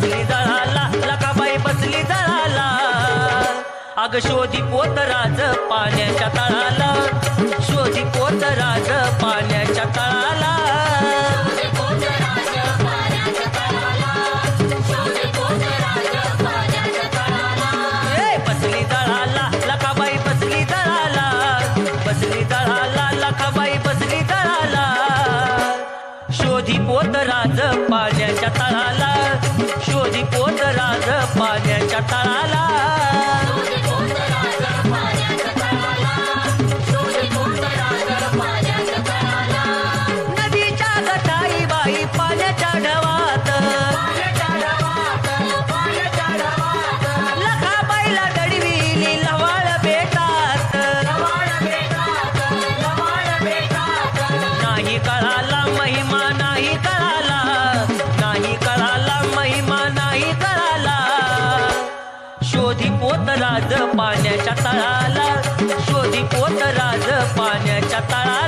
बसली जळाला लकाबाई बसली जळाला. अग शोधी पोतराज पाण्याच्या तळाला. शोधी पोतराज पाण्याच्या तळाला. शोधी पोतराज पाण्याच्या तळाला. नदीच्या गटाई बाई पाण्याच्या ढवात. लखाबाईला दडविली लवाळ बेटात नाही कळाला तळाला. कळाला शोधी पोतराज पाण्याच्या तळाला. शोधी पोतराज पाण्याच्या तळाला.